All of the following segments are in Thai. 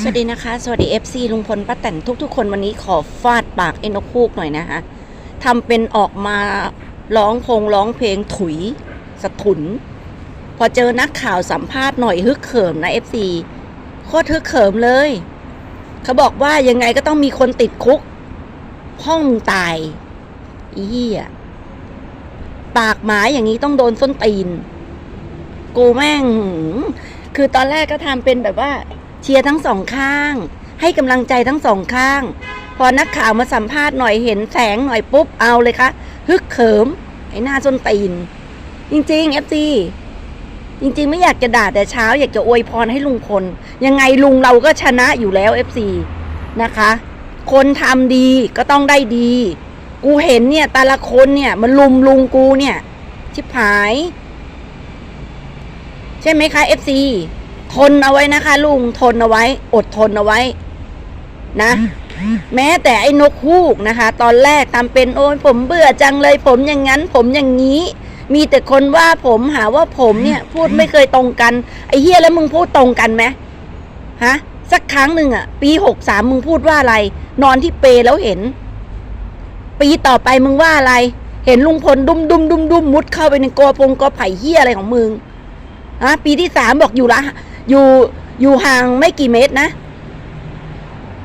สวัสดีนะคะ สวัสดี FC ลุงพลป้าแตนทุกๆ คนวันนี้ขอฟาดปากเอ็นกคูกหน่อยนะคะทำเป็นออกมาร้องพงร้องเพลงถุยสะทุน พอเจอนักข่าวสัมภาษณ์หน่อยฮึกเขิมนะ FC โคตรฮึกเขิมเลย เขาบอกว่ายังไงก็ต้องมีคนติดคุก ห้องตายอีเหี้ยปากหมาอย่างนี้ต้องโดนส้นตีน กูแม่ง คือตอนแรกก็ทำเป็นแบบว่า เชียร์ทั้งสองข้าง ให้กำลังใจทั้งสองข้าง พอนักข่าวมาสัมภาษณ์หน่อยเห็นแสงหน่อยปุ๊บเอาเลยคะฮึกเขิมไอ้หน้าส้นตีน จริงๆเอฟซีจริงๆ ไม่อยากจะด่าแต่เช้า อยากจะอวยพรให้ลุงพลยังไงลุงเราก็ชนะอยู่แล้วเอฟซีนะคะ คนทำดีก็ต้องได้ดี กูเห็นเนี่ย แต่ละคนเนี่ย มันลุมลุงกูเนี่ย ชิบหาย ใช่ไหมคะ FC ทนเอาไว้นะคะ ลุงทนเอาไว้ อดทนเอาไว้ นะ แม้แต่ไอ้นกฮูกนะคะ ตอนแรกทำเป็นโอ้ยผมเบื่อจังเลย ผมอย่างนั้น ผมอย่างนี้ มีแต่คนว่าผมหาว่าผมเนี่ย พูดไม่เคยตรงกันไอ้เฮียแล้วมึงพูดตรงกันไหมฮะสักครั้งหนึ่งอะปีหกสามมึงพูดว่าอะไร นอนที่เปแล้วเห็น ปีต่อไปมึงว่าอะไร เห็นลุงพลดุมดุมดุมดุมมุดเข้าไปในกอพงกอไผ่เฮียอะไรของมึงฮะปีที่สามบอกอยู่ละ อยู่อยู่ห่างไม่กี่เมตรนะ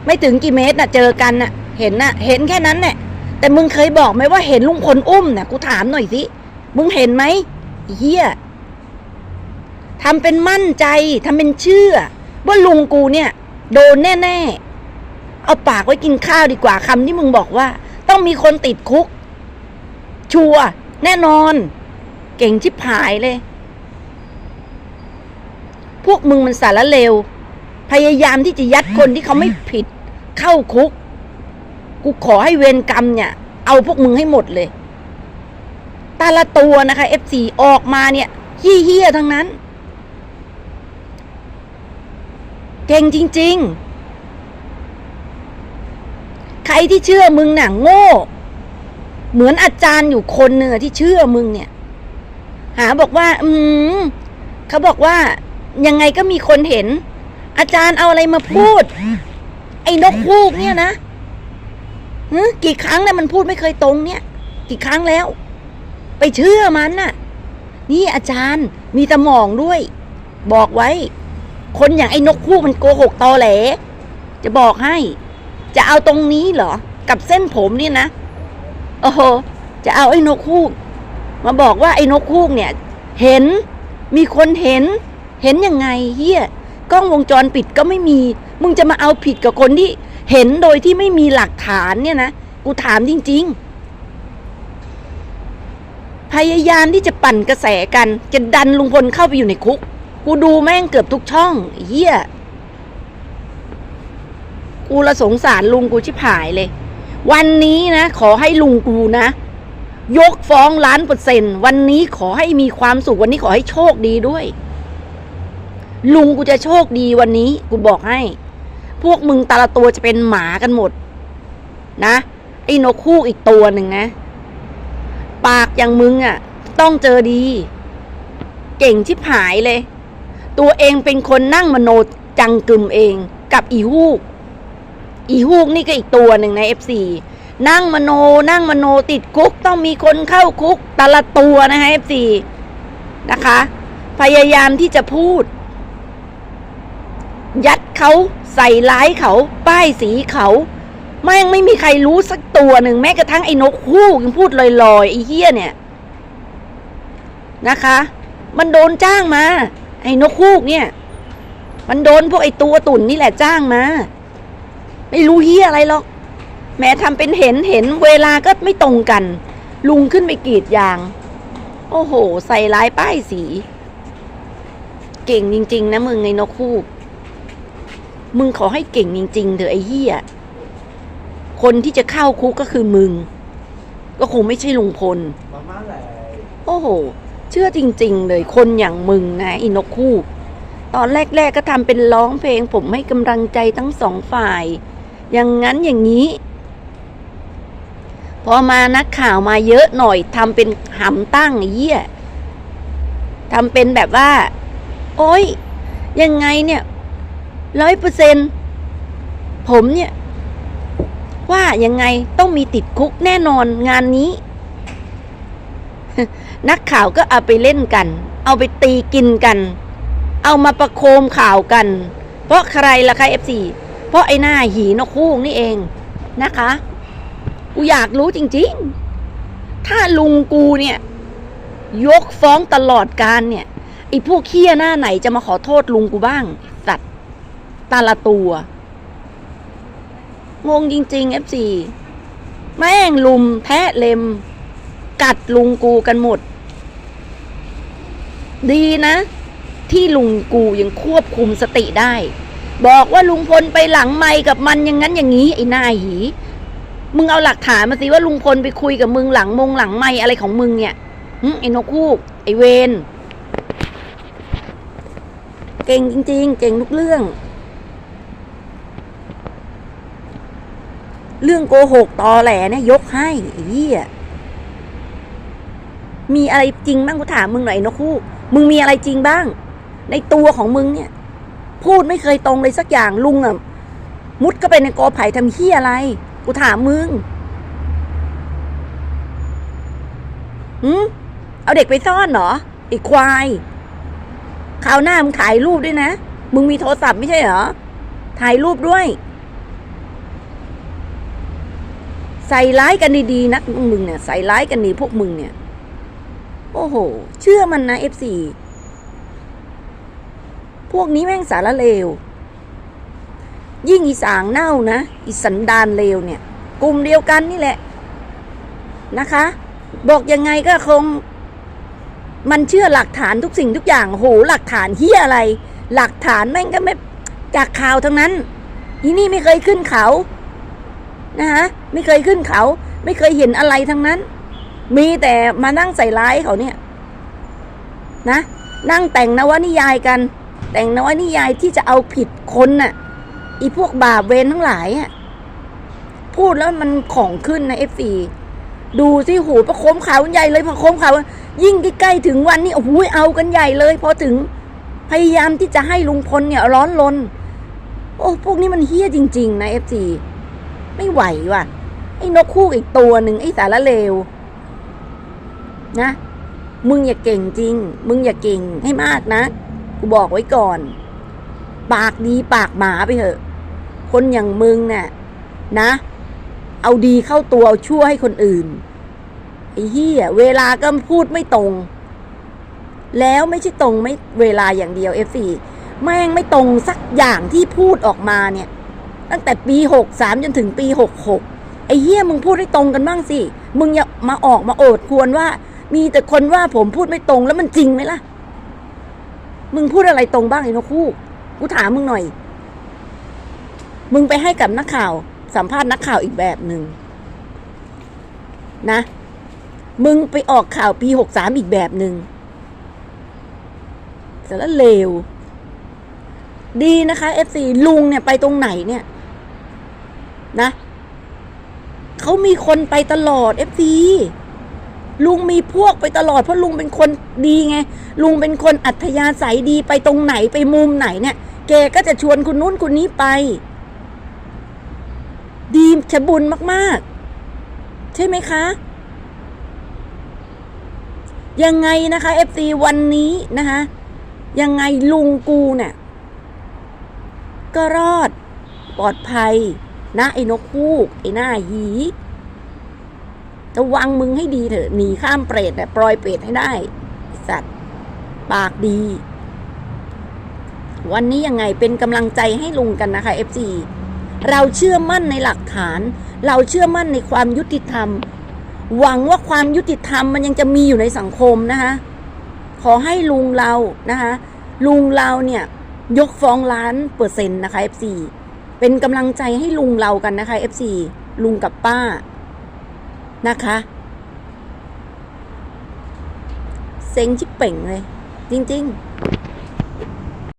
ไม่ถึงกี่เมตรน่ะ เจอกันน่ะ เห็นน่ะ เห็นแค่นั้นแหละแต่มึงเคยบอกไหมว่าเห็นลุงพลอุ้มน่ะกูถามหน่อยสิมึงเห็นไหมเฮียทำเป็นมั่นใจทำเป็นเชื่อ ว่าลุงกูเนี่ย โดนแน่ๆ เอาปากไว้กินข้าวดีกว่าคำที่มึงบอกว่า ต้องมีคนติดคุก ชัวแน่นอน เก่งชิบหายเลย พวกมึงมันสารเลว พยายามที่จะยัดคนที่เขาไม่ผิด เข้าคุก กูขอให้เวรกรรมเนี่ย เอาพวกมึงให้หมดเลย แตาละตัวนะคะเอฟซีออกมาเนี่ยเฮี้ยๆทั้งนั้น เก่งจริง ๆ ใครที่เชื่อมึงน่ะโง่ เหมือนอาจารย์อยู่คนหนึ่งอที่เชื่อมึงเนี่ย หาบอกว่า อืมเขาบอกว่า ยังไงก็มีคนเห็น อาจารย์เอาอะไรมาพูด ไอ้นกฮูกเนี่ยนะกี่ครั้งแล้วมันพูดไม่เคยตรงเนี่ย กี่ครั้งแล้ว ไปเชื่อมันน่ะ นี่อาจารย์มีสมองด้วย บอกไว้ คนอย่างไอ้นกฮูกมันโกหกตอแหล จะบอกให้ จะเอาตรงนี้เหรอ กับเส้นผมเนี่ยนะโอ้โหจะเอาไอ้นกฮูกมาบอกว่าไอ้นกฮูกเนี่ย เห็นมีคนเห็น เห็นยังไงเฮียกล้องวงจรปิดก็ไม่มี มึงจะมาเอาผิดกับคนที่เห็นโดยที่ไม่มีหลักฐานเนี่ยนะ กูถามจริง ๆ พยายามที่จะปั่นกระแสกัน จะดันลุงพลเข้าไปอยู่ในคุก กูดูแม่งเกือบทุกช่องเฮียกูละสงสารลุงกูชิบหายเลย วันนี้นะ ขอให้ลุงกูนะ ยกฟ้องล้านเปอร์เซ็นต์วันนี้ขอให้มีความสุขวันนี้ขอให้โชคดีด้วย ลุงกูจะโชคดีวันนี้ กูบอกให้ พวกมึงแต่ละตัวจะเป็นหมากันหมด นะไอ้นกคู่อีกตัวหนึ่งนะ ปากอย่างมึงอะ่ะ ต้องเจอดี เก่งชิบหายเลย ตัวเองเป็นคนนั่งมโนจังกึมเอง กับอีฮูก อีฮูกนี่ก็อีกตัวหนึ่งในเอฟซีนั่งมโนนั่งมโนติดคุก ต้องมีคนเข้าคุกแต่ละตัวนะคะเอฟซีนะคะ พยายามที่จะพูดยัด เขาใส่ร้ายเขา ป้ายสีเขาแม่งไม่มีใครรู้สักตัวหนึ่งแม้กระทั่งไอ้นกฮูกยังพูดลอยๆไอ้เหี้ยเนี่ย นะคะ มันโดนจ้างมา ไอ้นกฮูกเนี่ย มันโดนพวกไอ้ตัวตุ่นนี่แหละจ้างมา ไม่รู้เหี้ยอะไรหรอกแม้ทำเป็นเห็นเห็นเวลาก็ไม่ตรงกัน ลุงขึ้นไปกรีดยาง โอ้โห ใส่ร้ายป้ายสี เก่งจริง ๆ นะมึงไอ้นกฮูก มึงขอให้เก่งจริง ๆเถอะไอ้เหี้ยคนที่จะเข้าคุกก็คือมึง ก็คงไม่ใช่ลุงพลมาม่าแหละโอ้โห เชื่อจริง ๆ เลยคนอย่างมึงนะไอ้นกคู่ ตอนแรก ๆ ก็ทำเป็นร้องเพลง ผมให้กำลังใจทั้งสองฝ่าย อย่างนั้นอย่างนี้ พอมานักข่าวมาเยอะหน่อยทำเป็นหำตั้งไอ้เหี้ยทำเป็นแบบว่า โอ้ยยังไงเนี่ย ร้อยเปอร์เซนผมเนี่ย ว่ายังไงต้องมีติดคุกแน่นอนงานนี้ นักข่าวก็เอาไปเล่นกัน เอาไปตีกินกัน เอามาประโคมข่าวกัน เพราะใครล่ะคะเอฟซีเพราะไอ้หน้าหีนกฮูกนี่เองนะคะกูอยากรู้จริง ๆ ถ้าลุงกูเนี่ย ยกฟ้องตลอดการเนี่ยไอ้พวกเคี้ยหน้าไหนจะมาขอโทษลุงกูบ้าง ตาละตัว งงจริงๆ FC แม่งลุมแทะเล็ม กัดลุงกูกันหมด ดีนะ ที่ลุงกูยังควบคุมสติได้ บอกว่าลุงพลไปหลังไมค์กับมันอย่างนั้นอย่างนี้ ไอ้หน้าหี มึงเอาหลักฐานมาสิว่าลุงพลไปคุยกับมึงหลังมงหลังไมค์อะไรของมึงเนี่ยไอ้นกคูก ไอ้เวนเก่งจริง ๆ เก่งทุกเรื่อง เรื่องโกหกตอแหลเนี่ยยกให้ไอ้เหี้ยมีอะไรจริงบ้างกูถามมึงหน่อยนกคูกมึงมีอะไรจริงบ้าง ในตัวของมึงเนี่ย พูดไม่เคยตรงเลยสักอย่างลุงอะมุดก็ไปในกอไผ่ทำเหี้ยอะไร กูถามมึงหืมเอาเด็กไปซ่อนเหรอไอ้ควายคราวหน้ามึงถ่ายรูปด้วยนะ มึงมีโทรศัพท์ไม่ใช่เหรอ ถ่ายรูปด้วย ใส่ร้ายกันดีๆนักมึงเนี่ยใส่ร้ายกันดีพวกมึงเนี่ย โอ้โห เชื่อมันนะเอฟซีพวกนี้แม่งสารเลว ยิ่งอีสางเน่านะ อีสันดานเลวเนี่ย กลุ่มเดียวกันนี่แหละนะคะ บอกยังไงก็คง มันเชื่อหลักฐานทุกสิ่งทุกอย่างโหหลักฐานเฮียอะไร หลักฐานแม่งก็ไม่จากข่าวทั้งนั้น อีนี่ไม่เคยขึ้นเขา นะฮะไม่เคยขึ้นเขา ไม่เคยเห็นอะไรทั้งนั้น มีแต่มานั่งใส่ร้ายเขาเนี่ยนะนั่งแต่งนวนิยายกัน แต่งนวนิยายที่จะเอาผิดคนน่ะอีพวกบาปเวรทั้งหลายอะพูดแล้วมันของขึ้นนะเอฟซีดูสิหูประโคมขาวใหญ่เลยประโคมขาวยิ่งใกล้ๆถึงวันนี้โอ้โหเอากันใหญ่เลย พอถึงพยายามที่จะให้ลุงพลเนี่ยร้อนลน โอ้พวกนี้มันเฮี้ยจริง ๆ นะเอฟซี ไม่ไหวว่ะ ไอ้นกคู่อีกตัวหนึ่งไอ้สารเลว นะ มึงอย่าเก่งจริง มึงอย่าเก่งให้มากนะ กูบอกไว้ก่อน ปากดีปากหมาไปเถอะ คนอย่างมึงเนี่ยนะ เอาดีเข้าตัวเอาชั่วให้คนอื่น ไอ้เหี้ยเวลาก็พูดไม่ตรง แล้วไม่ใช่ตรงไม่เวลาอย่างเดียวเอฟซีแม่งไม่ตรงสักอย่างที่พูดออกมาเนี่ย ตั้งแต่ปีหกสามจนถึงปีหกหกไอ้เหี้ยมึงพูดให้ตรงกันบ้างสิ มึงอย่ามาออกมาโอดควรว่า มีแต่คนว่าผมพูดไม่ตรงแล้วมันจริงไหมล่ะ มึงพูดอะไรตรงบ้างไอ้นกคู่กูถามมึงหน่อย มึงไปให้กับนักข่าว สัมภาษณ์นักข่าวอีกแบบหนึ่งนะ มึงไปออกข่าวปีหกสามอีกแบบหนึ่งเสร็จแล้วเลว ดีนะคะเอฟซีลุงเนี่ยไปตรงไหนเนี่ย นะเขามีคนไปตลอดเอฟซีลุงมีพวกไปตลอด เพราะลุงเป็นคนดีไง ลุงเป็นคนอัธยาศัยดีไปตรงไหนไปมุมไหนเนี่ยแกก็จะชวนคนนู้นคนนี้ไป ดีชบุญมาก ๆ ใช่ไหมคะ ยังไงนะคะเอฟซีวันนี้นะคะ ยังไงลุงกูเนี่ย ก็รอดปลอดภัย นะไอ้นกฮูกไอ้หน้าหีระวังมึงให้ดีเถอะหนีข้ามเปรตแต่ปล่อยเปรตให้ได้ สัตว์ ปากดี วันนี้ยังไงเป็นกำลังใจให้ลุงกันนะคะ FC เราเชื่อมั่นในหลักฐาน เราเชื่อมั่นในความยุติธรรม หวังว่าความยุติธรรมมันยังจะมีอยู่ในสังคมนะคะ ขอให้ลุงเรานะคะลุงเราเนี่ย ยกฟ้องล้านเปอร์เซ็นต์นะคะ FC เป็นกำลังใจให้ลุงเรากันนะคะ FC ลุงกับป้านะคะ เซ็งชิบเป่งเลย จริง ๆ